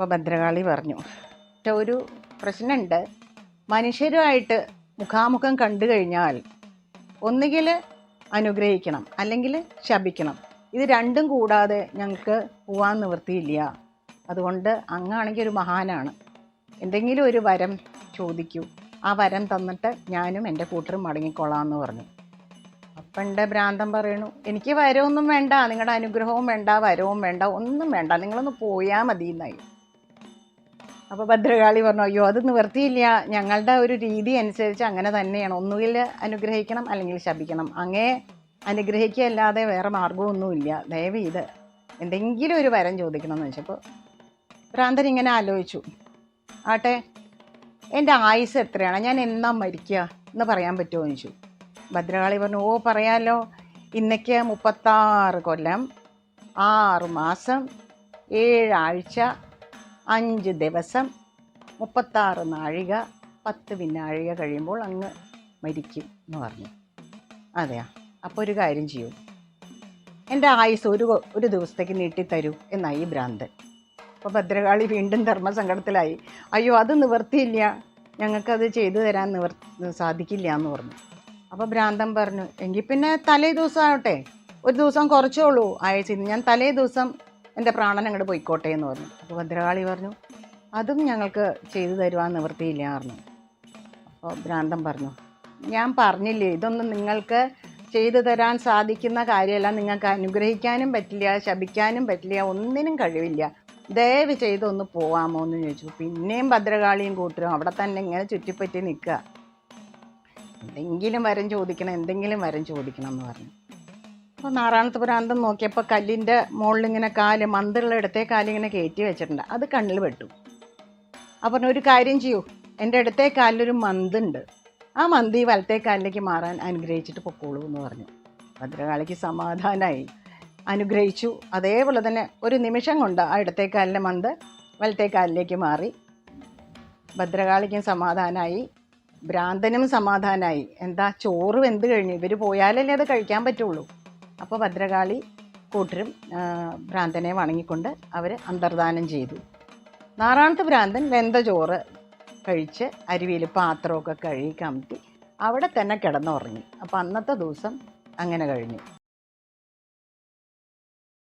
അപ്പോൾ ഭദ്രകാളി പറഞ്ഞു. പക്ഷെ ഒരു പ്രശ്നമുണ്ട് മനുഷ്യരുമായിട്ട് മുഖാമുഖം കണ്ടു കഴിഞ്ഞാൽ ഒന്നുകിൽ അനുഗ്രഹിക്കണം അല്ലെങ്കിൽ ശപിക്കണം. ഇത് രണ്ടും കൂടാതെ ഞങ്ങൾക്ക് പോവാൻ നിവൃത്തിയില്ല. അതുകൊണ്ട് അങ്ങാണെങ്കിൽ ഒരു മഹാനാണ്. എന്തെങ്കിലും ഒരു വരം ചോദിക്കൂ. ആ വരം തന്നിട്ട് ഞാനും എന്റെ കൂട്ടരും മടങ്ങിക്കൊള്ളാം എന്ന് പറഞ്ഞു. അപ്പം എന്റെ ഭ്രാന്തൻ പറയണു എനിക്ക് വരവൊന്നും വേണ്ട നിങ്ങളുടെ അനുഗ്രഹവും വേണ്ട വരവും വേണ്ട ഒന്നും വേണ്ട. നിങ്ങളൊന്ന് പോയാൽ മതി എന്നായി അപ്പോൾ ഭദ്രകാളി പറഞ്ഞു അയ്യോ അത് നിവർത്തിയില്ല ഞങ്ങളുടെ ഒരു രീതി അനുസരിച്ച് അങ്ങനെ തന്നെയാണ്. ഒന്നുകിൽ അനുഗ്രഹിക്കണം അല്ലെങ്കിൽ ശപിക്കണം. അങ്ങേ അനുഗ്രഹിക്കുകയല്ലാതെ വേറെ മാർഗമൊന്നുമില്ല ദയവ് ഇത് എന്തെങ്കിലും ഒരു വരം ചോദിക്കണം എന്ന് വെച്ചപ്പോൾ ഭ്രാന്തൻ ഇങ്ങനെ ആലോചിച്ചു. ആട്ടെ എന്റെ ആയുസ് എത്രയാണ്? ഞാൻ എന്നാ മരിക്കുക? എന്ന് പറയാൻ പറ്റുമോ? എന്ന് ചോദിച്ചു. ഭദ്രകാളി പറഞ്ഞു ഓ പറയാലോ. ഇന്നയ്ക്ക് മുപ്പത്താറ് കൊല്ലം ആറ് മാസം ഏഴാഴ്ച അഞ്ച് ദിവസം മുപ്പത്താറ് നാഴിക പത്ത് പിന്നാഴിക കഴിയുമ്പോൾ അങ്ങ് മരിക്കും എന്ന് പറഞ്ഞു. അതെയാ? അപ്പോൾ ഒരു കാര്യം ചെയ്യൂ. എന്റെ ആയുസ് ഒരു ഒരു ദിവസത്തേക്ക് നീട്ടിത്തരൂ എന്നായി ഭ്രാന്തൻ അപ്പോൾ ഭദ്രകാളി വീണ്ടും ധർമ്മസങ്കടത്തിലായി. അയ്യോ അത് നിവർത്തിയില്ല. ഞങ്ങൾക്കത് ചെയ്തു തരാൻ നിവർ സാധിക്കില്ല എന്ന് പറഞ്ഞു. അപ്പോൾ ഭ്രാന്തൻ പറഞ്ഞു എങ്കിൽ പിന്നെ തലേ ദിവസം ആവട്ടെ. ഒരു ദിവസം കുറച്ചോളൂ ആയുസിന്ന് ഞാൻ തലേ ദിവസം എന്റെ പ്രാണൻ അങ്ങോട്ട് പോയിക്കോട്ടെ എന്ന് പറഞ്ഞു. അപ്പോൾ ഭദ്രകാളി പറഞ്ഞു അതും ഞങ്ങൾക്ക് ചെയ്തു തരുവാൻ നിവൃത്തിയില്ല പറഞ്ഞു അപ്പോൾ ഭ്രാന്തൻ പറഞ്ഞു ഞാൻ പറഞ്ഞില്ലേ ഇതൊന്നും നിങ്ങൾക്ക് ചെയ്തു തരാൻ സാധിക്കുന്ന കാര്യമല്ല. നിങ്ങൾക്ക് അനുഗ്രഹിക്കാനും പറ്റില്ല ശപിക്കാനും പറ്റില്ല ഒന്നിനും കഴിവില്ല. ദയവ് ചെയ്തൊന്ന് പോവാമോ എന്ന് ചോദിച്ചു. പിന്നെയും ഭദ്രകാളിയും കൂട്ടരും അവിടെ തന്നെ ഇങ്ങനെ ചുറ്റിപ്പറ്റി നിൽക്കുക. എന്തെങ്കിലും വരം ചോദിക്കണം എന്തെങ്കിലും വരം ചോദിക്കണം എന്ന് പറഞ്ഞു. അപ്പോൾ നാറാണത്ത് പ്രാന്തം നോക്കിയപ്പോൾ കല്ലിന്റെ മുകളിൽ ഇങ്ങനെ കാൽ മന്തിലുള്ള ഇടത്തെ കാലിങ്ങനെ കയറ്റി വെച്ചിട്ടുണ്ട്. അത് കണ്ണിൽ പെട്ടു. പറഞ്ഞു ഒരു കാര്യം ചെയ്യൂ. എന്റെ ഇടത്തെ കാലിലൊരു മന്തുണ്ട്. ആ മന്തി വലത്തെ കാലിലേക്ക് മാറാൻ അനുഗ്രഹിച്ചിട്ട് പൊക്കോളൂ എന്ന് പറഞ്ഞു. ഭദ്രകാളിക്ക് സമാധാനമായി അനുഗ്രഹിച്ചു. അതേപോലെ തന്നെ ഒരു നിമിഷം കൊണ്ട് ആ ഇടത്തെ കാലിലെ മന്ത് വലത്തെ കാലിലേക്ക് മാറി. ഭദ്രകാളിക്കും സമാധാനമായി ഭ്രാന്തനും സമാധാനമായി എന്താ ചോറ് വെന്ത് കഴിഞ്ഞു? ഇവർ പോയാലല്ലേ അത് കഴിക്കാൻ പറ്റുള്ളൂ. അപ്പോൾ ഭദ്രകാളി കൂട്ടരും ഭ്രാന്തനെ വണങ്ങിക്കൊണ്ട് അവർ അന്തർദാനം ചെയ്തു. നാറാണത്ത് ഭ്രാന്തൻ വെന്ത ചോറ് കഴിച്ച് അരുവിയിൽ പാത്രമൊക്കെ കഴുകി കമത്തി അവിടെ തന്നെ കിടന്നുറങ്ങി. അപ്പോൾ അന്നത്തെ ദിവസം അങ്ങനെ കഴിഞ്ഞു.